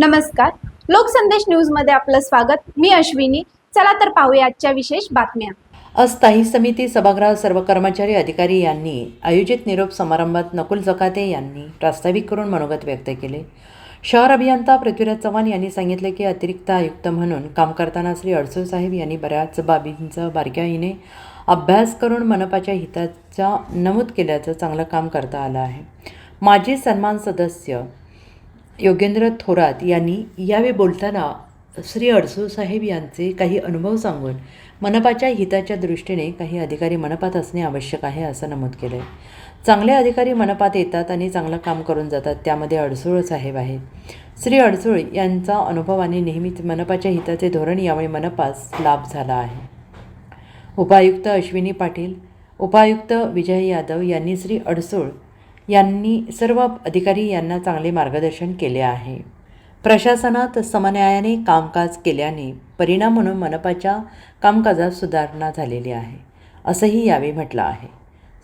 नमस्कार. लोकसंदेश न्यूजमध्ये आपलं स्वागत. मी अश्विनी. चला तर पाहूया आजच्या विशेष बातम्या. अस्थायी समिती सभागृह सर्व कर्मचारी अधिकारी यांनी आयोजित निरोप समारंभात नकुल जकाते यांनी प्रास्ताविक करून मनोगत व्यक्त केले. शहर अभियंता पृथ्वीराज चव्हाण यांनी सांगितले की अतिरिक्त आयुक्त म्हणून काम करताना श्री अडसूळ साहेब यांनी बऱ्याच बाबींचा बारकाईने अभ्यास करून मनपाच्या हिताचा नमूद केल्याचं चांगलं काम करता आलं आहे. माजी सन्मान सदस्य योगेंद्र थोरात यांनी यावेळी बोलताना श्री अडसूळ साहेब यांचे काही अनुभव सांगून मनपाच्या हिताच्या दृष्टीने काही अधिकारी मनपात असणे आवश्यक आहे असं नमूद केलं आहे चांगले अधिकारी मनपात येतात आणि चांगलं काम करून जातात त्यामध्ये अडसूळ साहेब आहेत. श्री अडसूळ यांचा अनुभव आणि नेहमीच मनपाच्या हिताचे धोरण यामुळे मनपास लाभ झाला आहे. उपायुक्त अश्विनी पाटील उपायुक्त विजय यादव यांनी श्री अडसूळ यांनी सर्व अधिकारी यांना चांगले मार्गदर्शन केले आहे. प्रशासनात समन्यायाने कामकाज केल्याने परिणाम म्हणून मनपाच्या कामकाजात सुधारणा झालेली आहे असंही यावेळी म्हटलं आहे.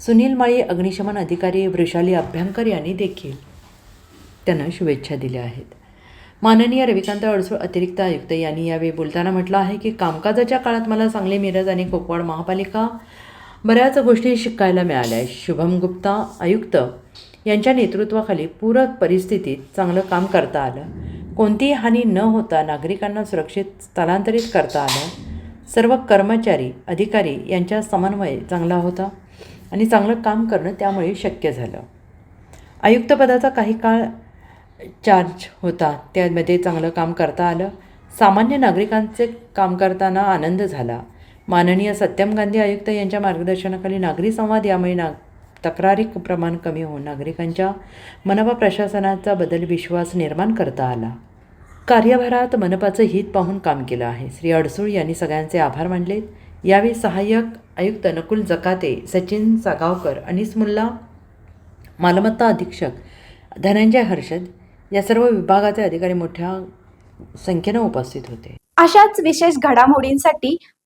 सुनील माळी अग्निशमन अधिकारी वृषाली अभ्यंकर यांनी देखील त्यांना शुभेच्छा दिल्या आहेत. माननीय रविकांत अडसूळ अतिरिक्त आयुक्त यांनी यावेळी बोलताना म्हटलं आहे की कामकाजाच्या काळात मला सांगली मिरज आणि कोकवाड महापालिका बऱ्याच गोष्टी शिकायला मिळाल्या शुभम गुप्ता आयुक्त यांच्या नेतृत्वाखाली पूरक परिस्थितीत चांगलं काम करता आलं. कोणतीही हानी न होता नागरिकांना सुरक्षित स्थलांतरित करता आलं. सर्व कर्मचारी अधिकारी यांच्या समन्वय चांगला होता आणि चांगलं काम करणं त्यामुळे शक्य झालं. आयुक्तपदाचा काही काळ चार्ज होता. त्यामध्ये चांगलं काम करता आलं. सामान्य नागरिकांचे काम करताना आनंद झाला. माननीय सत्यम गांधी आयुक्त यांच्या मार्गदर्शनाखाली नागरी संवाद यामुळे ना तक्रारी प्रमाण कमी होऊन नागरिकांच्या मनपा प्रशासनाचा बदल विश्वास निर्माण करता आला. कार्यभारात मनपाचं हित पाहून काम केलं आहे. श्री अडसूळ यांनी सगळ्यांचे आभार मानले. यावेळी सहाय्यक आयुक्त नकुल जकाते सचिन सागावकर अनिस मुल्ला मालमत्ता अधीक्षक धनंजय हर्षद या सर्व विभागाचे अधिकारी मोठ्या संख्येनं उपस्थित होते. अशाच विशेष घडामोडींसाठी